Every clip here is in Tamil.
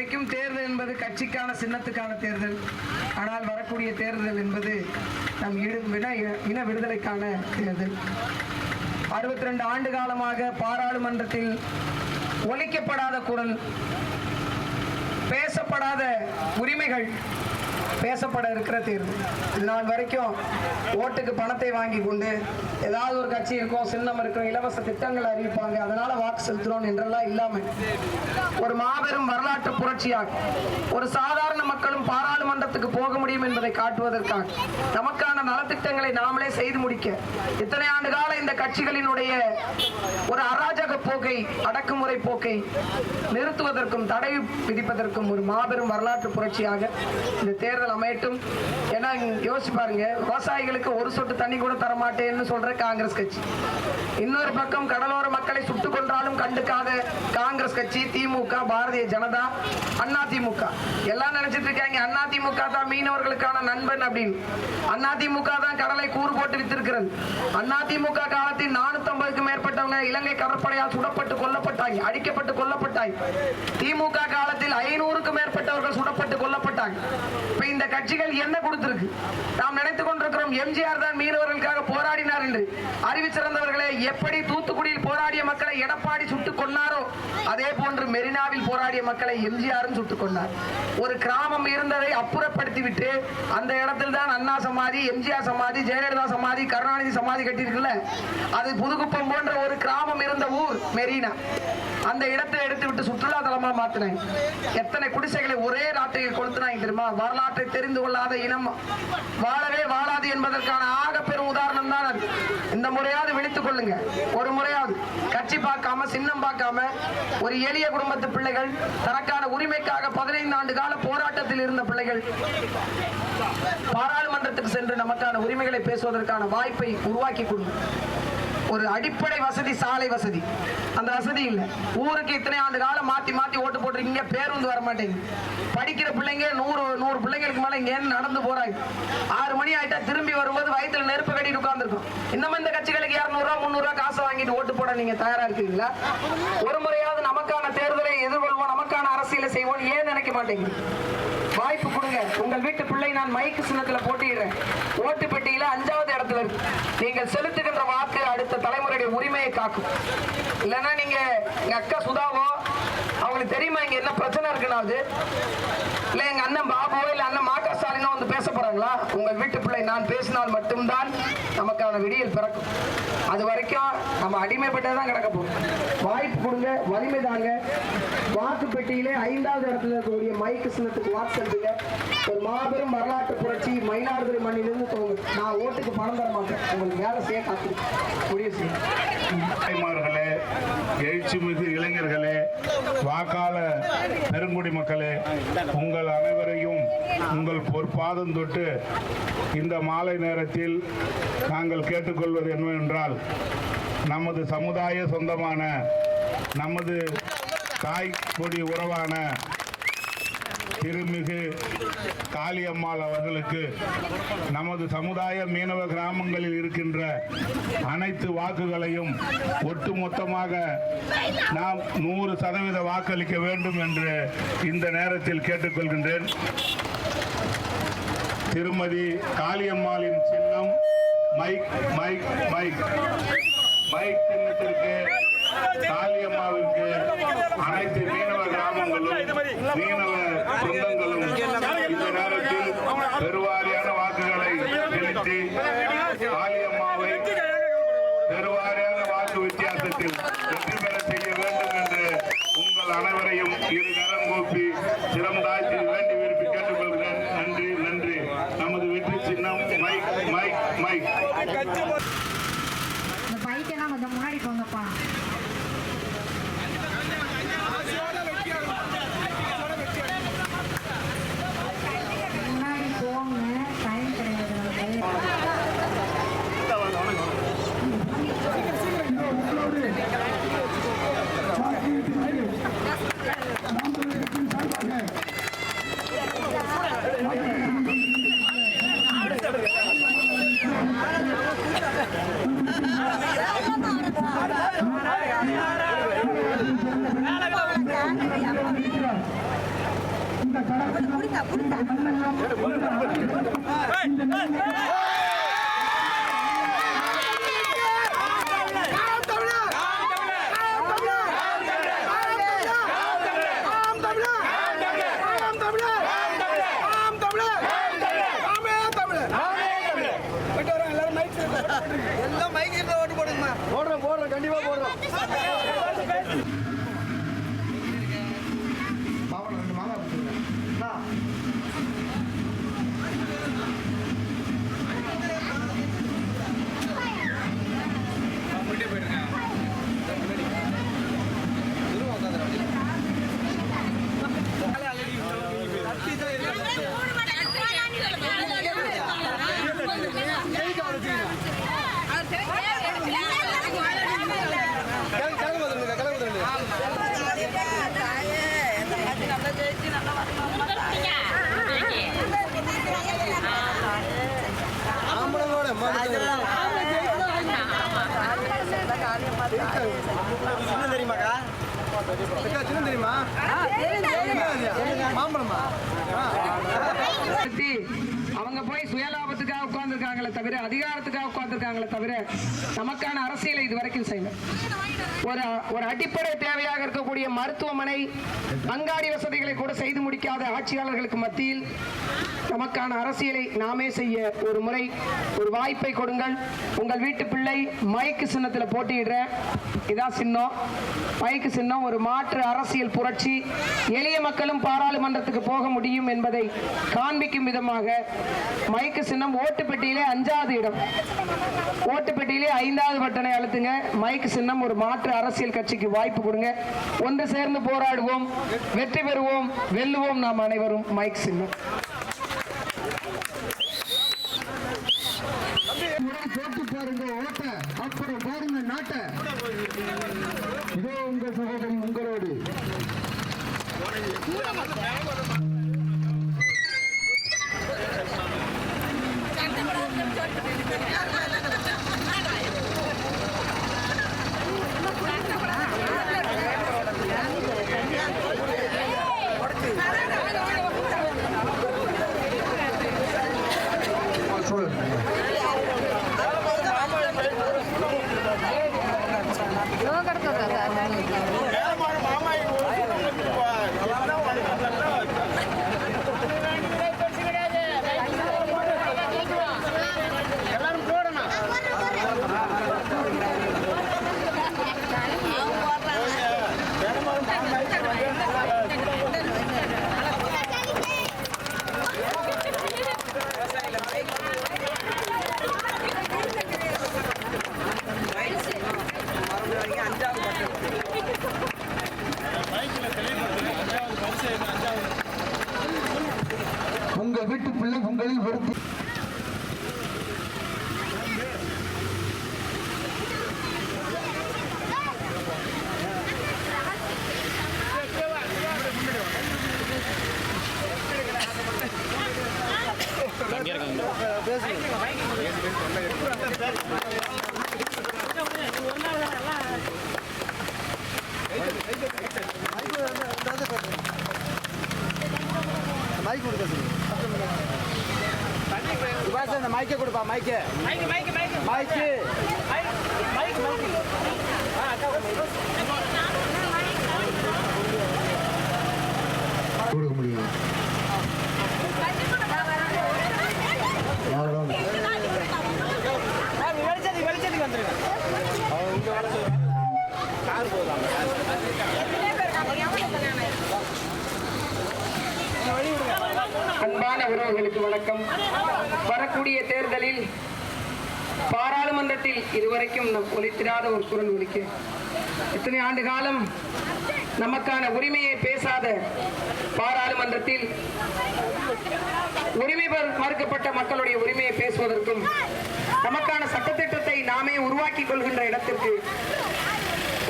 வரைக்கும் தேர்தல் என்பது கட்சிக்கான சின்னத்துக்கான தேர்தல். ஆனால் வரக்கூடிய தேர்தல் என்பது நம் வின இன விடுதலைக்கான தேர்தல். அறுபத்தி ரெண்டு ஆண்டு காலமாக பாராளுமன்றத்தில் ஒழிக்கப்படாத குரல் பேசப்படாத உரிமைகள் பேசப்பட இருக்கிற தேர்வு நாள் வரைக்கும் ஓட்டுக்கு பணத்தை வாங்கி கொண்டு ஏதாவது ஒரு கட்சி இருக்கும் சின்னம் இருக்கும் இலவச திட்டங்கள் அறிவிப்பாங்க. அதனால வாக்கு செலுத்துறோம் என்றெல்லாம் இல்லாம ஒரு மாபெரும் வரலாற்று புரட்சியாக ஒரு சாதாரண மக்களும் பாராளுமன்றத்துக்கு போக முடியும் என்பதை காட்டுவதற்காக நமக்கான நலத்திட்டங்களை நாமளே செய்து முடிக்க இத்தனை ஆண்டு கால இந்த கட்சிகளினுடைய போக்கை அடக்குமுறை போக்கை நிறுத்துவதற்கும் தடை விதிப்பதற்கும் ஒரு மாபெரும் வரலாற்று புரட்சியாக இந்த தேர்தல் அமையட்டும். ஏன்னா யோசிச்சு பாருங்க விவசாயிகளுக்கு ஒரு சொட்டு தண்ணி கூட தரமாட்டேன்னு சொல்ற காங்கிரஸ் கட்சி. இன்னொரு பக்கம் கடலோர மக்களை சுட்டுக் கொண்டாலும் கண்டுக்காத காங்கிரஸ் கட்சி திமுக பாரதிய ஜனதா அண்ணா திமுக. எல்லாம் நினைச்சிட்டு இருக்காங்க அண்ணா திமுக தான் மீனவர்களுக்கான நண்பன் அப்படின்னு. அண்ணா திமுக தான் கடலை கூறு போட்டு வித்திருக்கிறது. அண்ணா திமுக காலத்தில் நானூத்தி ஐம்பதுக்கு மேற்பட்டவங்க இலங்கை கடற்படையால் சுடப்பட்டு கொல்லப்பட்டாங்க அடிக்கப்பட்டு கொல்லப்பட்டாங்க. திமுக காலத்தில் ஐநூறுக்கு மேற்பட்டவர்கள் சுடப்பட்டு கொல்லப்பட்டாங்க. இப்ப இந்த கட்சிகள் என்ன கொடுத்திருக்கு? நாம் நினைத்துக் கொண்டிருக்கிறோம் எம்ஜிஆர் தான் மீனவர்களுக்காக போராடினார் என்று. அறிவிச்சிறந்தவர்களே எப்படி தூத்துக்குடியில் போராடிய மக்களை எடப்பாடி சுட்டுக் கொண்டாரோ அதே போன்று மெரினாவில் போராடிய மக்களை எம்ஜிஆரும் சுட்டுக் கொண்டார். ஒரு கிராமம் இருந்ததை அப்புறப்படுத்திவிட்டு அந்த இடத்தில் தான் அண்ணா சமாதி எம்ஜிஆர் சமாதி ஜெயலலிதா சமாதி கருணாநிதி சமாதி கட்டியிருக்குல்ல? அது புதுக்குப்பம் போன்ற ஒரு கிராமம் பிறந்த ஊர் மெரினா. அந்த இடத்தை எடுத்து விட்டு சுற்றுலா தலமா மாத்தினேன். எத்தனை குடிசைகளை ஒரே ராட்டையில் கொளுத்தினாங்க தெரியுமா? வரலாற்றை தெரிந்து கொள்ளாத இனம் வாழவே வாழாது என்பதற்கான ஆக பெரும் உதாரணம் தான் அது. இந்த முறையாவது விழித்துக் கொள்ளுங்க. ஒரு முறையாவது. கட்சி பார்க்காம சின்னம் பார்க்காம ஒரு எளிய குடும்பத்து பிள்ளைகள் தனக்கான உரிமைக்காக பதினைந்து ஆண்டு கால போராட்டத்தில் இருந்த பிள்ளைகள் பாராளுமன்றத்துக்கு சென்று நமக்கான உரிமைகளை பேசுவதற்கான வாய்ப்பை உருவாக்கி கொடுங்க ஒரு அடிப்படை வசதி சாலை வசதி. அந்த வசதி இல்லை. ஊருக்கு இத்தனை ஆண்டு காலம் மாற்றி மாற்றி ஓட்டு போட்டிருக்கீங்க பேருந்து வர மாட்டேங்குது. படிக்கிற பிள்ளைங்க நூறு நூறு பிள்ளைங்களுக்கு மேலே இங்க நடந்து போகிறாங்க ஆறு மணி ஆகிட்டா திரும்பி வரும்போது வயிற்றுல நெருப்பு கட்டிட்டு உட்காந்துருக்கும் இன்னும் இந்த கட்சிகளுக்கு இரநூறுவா முந்நூறுரூவா காசு வாங்கிட்டு ஓட்டு போட நீங்கள் தயாராக இருக்கீங்களா? ஒரு முறையாவது நமக்கான தேர்தலை எதிர்கொள்வோம் நமக்கான அரசியலை செய்வோம் ஏன் நினைக்க மாட்டேங்குது? வாய்ப்பு கொடுங்க. உங்கள் வீட்டு பிள்ளை நான் மைக்கு சின்னத்துல போட்டிடுறேன். ஓட்டு பெட்டியில அஞ்சாவது இடத்துல இருக்கு. நீங்கள் செலுத்துகின்ற வாக்கு அடுத்த தலைமுறையுடைய உரிமையை காக்கும். இல்லைன்னா நீங்க எங்க அக்கா சுதாவோ அவங்களுக்கு தெரியுமா இங்க என்ன பிரச்சனை இருக்குனாவது இல்ல எங்க அண்ணன் பாபுவோ இல்ல அண்ணன் மாக்கா வந்து பேச போறாங்களா உங்கள் வீட்டு பிள்ளை நான் பேசினால் மட்டும்தான் நமக்கான விடியல் பிறக்கும். அது வரைக்கும் நம்ம அடிமைப்பட்டே தான் கிடக்க போறோம் வாய்ப்பு கொடுங்க வலிமை தாங்க. வாக்கு பெட்டியிலே ஐந்தாவது இடத்துல இருக்கக்கூடிய மைக்கு சின்னத்துக்கு வாக்கு செலுத்துங்க ஒரு மாபெரும் வரலாற்று புரட்சி மயிலாடுதுறை மண்ணிலிருந்து தோணும் நான் ஓட்டுக்கு பணம் தர மாட்டேன். உங்களுக்கு வேலை செய்ய காத்து முடிவு செய்யும் தாய்மார்களே எழுச்சிமிகு இளைஞர்களே வாக்காள பெருங்குடி மக்களே உங்கள் அனைவரையும் உங்கள் பொற்பாதம் தொட்டு இந்த மாலை நேரத்தில் நாங்கள் கேட்டுக்கொள்வது என்னவென்றால் நமது சமுதாய சொந்தமான நமது தாய் கொடி உறவான திருமிகு காளியம்மாள் அவர்களுக்கு நமது சமுதாய மீனவ கிராமங்களில் இருக்கின்ற அனைத்து வாக்குகளையும் ஒட்டுமொத்தமாக நாம் நூறு சதவீத வாக்களிக்க வேண்டும் என்று இந்த நேரத்தில் கேட்டுக்கொள்கின்றேன். திருமதி காளியம்மாளின் சின்னம் மைக் மைக் மைக். மைக் சின்னத்திற்கு காளியம்மாவிற்கு அனைத்து மீனவ கிராமங்களும் மீனவ சொந்தங்களும் இந்த நேரத்தில் பெருவாரியான வாக்குகளை செலுத்தி காளியம்மாவை பெருவாரியான வாக்கு வித்தியாசத்தில் வெற்றி பெற செய்ய வேண்டும் என்று உங்கள் அனைவரையும் இரு கரம் கூப்பி சிரம் தாழ்த்தி வேண்டி விரும்பி கேட்டுக்கொள்கிறேன் நன்றி நன்றி நமது வெற்றி சின்னம் மைக் மைக் மைக் இந்த பைக்கெல்லாம் கொஞ்சம் முன்னாடி போங்கப்பா. எல்லாம் தெரியுமா மாம்பழமா அவங்க போய் சுயலாபத்துக்காக உட்கார்ந்துருக்காங்களே தவிர அதிகாரத்துக்காக உட்காந்துருக்காங்களே தவிர நமக்கான அரசியலை இது வரைக்கும் செய்யல. ஒரு ஒரு அடிப்படை தேவையாக இருக்கக்கூடிய மருத்துவமனை அங்காடி வசதிகளை கூட செய்து முடிக்காத ஆட்சியாளர்களுக்கு மத்தியில் நமக்கான அரசியலை நாமே செய்ய ஒரு முறை ஒரு வாய்ப்பை கொடுங்கள். உங்கள் வீட்டு பிள்ளை மயக்கு சின்னத்தில் போட்டியிடுற இதான் சின்னம். மயக்கு சின்னம் ஒரு மாற்று அரசியல் புரட்சி. எளிய மக்களும் பாராளுமன்றத்துக்கு போக முடியும் என்பதை காண்பிக்கும் விதமாக மயக்கு சின்னம் ஓட்டு பெட்டியிலே அஞ்சாவது இடம். ஓட்டுப்பெட்டியிலே ஐந்தாவது பட்டனை அழுத்துங்க. மைக்கு சின்னம் ஒரு மாற்று அரசியல் கட்சிக்கு வாய்ப்பு கொடுங்க. ஒன்று சேர்ந்து போராடுவோம் வெற்றி பெறுவோம் வெல்லுவோம் நாம் அனைவரும். மைக் சின்னம். போட்டு பாருங்க ஓட்ட. அப்புறம் பாருங்க நாட்ட. இதோ உங்க சகோதரி உங்களோடு. Yeah. மைக் கொடுக்க சொல்லு. இந்த மைக்கை கொடுப்பா மைக்கு மைக்கு கொடுக்க அன்பான வணக்கம். வரக்கூடிய தேர்தலில் பாராளுமன்றத்தில் இதுவரைக்கும் நம் ஒலித்திராத ஒரு குரல் ஒலிக்க. இத்தனை ஆண்டு காலம் நமக்கான உரிமையை பேசாத பாராளுமன்றத்தில் உரிமை மறுக்கப்பட்ட மக்களுடைய உரிமையை பேசுவதற்கும் நமக்கான சட்டத்திட்டத்தை நாமே உருவாக்கி கொள்கின்ற இடத்திற்கு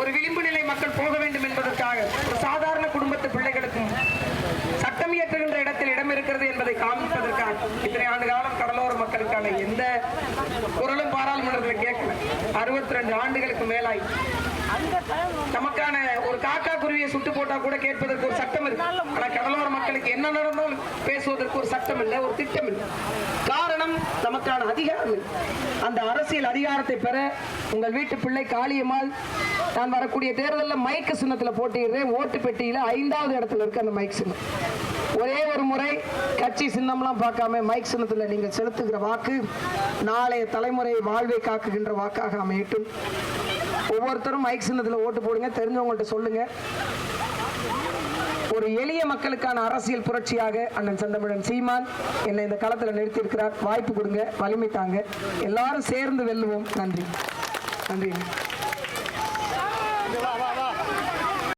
ஒரு விளிம்பு நிலை மக்கள் போக வேண்டும் என்பதற்காக ஒரு சாதாரண குடும்பத்து பிள்ளைகளுக்கும் சட்டம் இயற்றுகின்ற இடத்தில் இடம் இருக்கிறது என்பதை காண்பிப்பதற்காக இத்தனை ஆண்டு காலம் கடலோர மக்களுக்கான எந்த குரலும் பாராளுமன்றத்தில் கேட்கல அறுபத்தி ரெண்டு மேலாய் நமக்கான ஒரு காக்கா குருவியை சுட்டு போட்டா கூட கேட்பதற்கு ஒரு சட்டம் இருக்கு. ஆனா கடலோர மக்களுக்கு என்ன நடந்தாலும் பேசுவதற்கு ஒரு சட்டம் இல்லை ஒரு திட்டம் இல்லை. காரணம் நமக்கான அதிகாரம் அந்த அரசியல் அதிகாரத்தை பெற உங்கள் வீட்டு பிள்ளை காளியம்மாள் நான் வரக்கூடிய தேர்தலில் மைக்கு சின்னத்தில் போட்டியிடுறேன் ஓட்டு பெட்டியில் ஐந்தாவது இடத்துல இருக்கு அந்த மைக் சின்னம். ஒரே ஒரு முறை கட்சி சின்னம்லாம் பார்க்காம மைக் சின்னத்தில் நீங்கள் செலுத்துகிற வாக்கு நாளைய தலைமுறை வாழ்வை காக்குகின்ற வாக்காக அமையட்டும். ஒவ்வொருத்தரும் மைக் சின்னத்தில் ஓட்டு போடுங்க தெரிஞ்சவங்கள்ட்ட சொல்லுங்க. ஒரு எளிய மக்களுக்கான அரசியல் புரட்சியாக அண்ணன் சந்தமிழன் சீமான் என்னை இந்த களத்தில் நிறுத்தியிருக்கிறார். வாய்ப்பு கொடுங்க வலிமை தாங்க. எல்லாரும் சேர்ந்து வெல்லுவோம். நன்றி. நன்றி.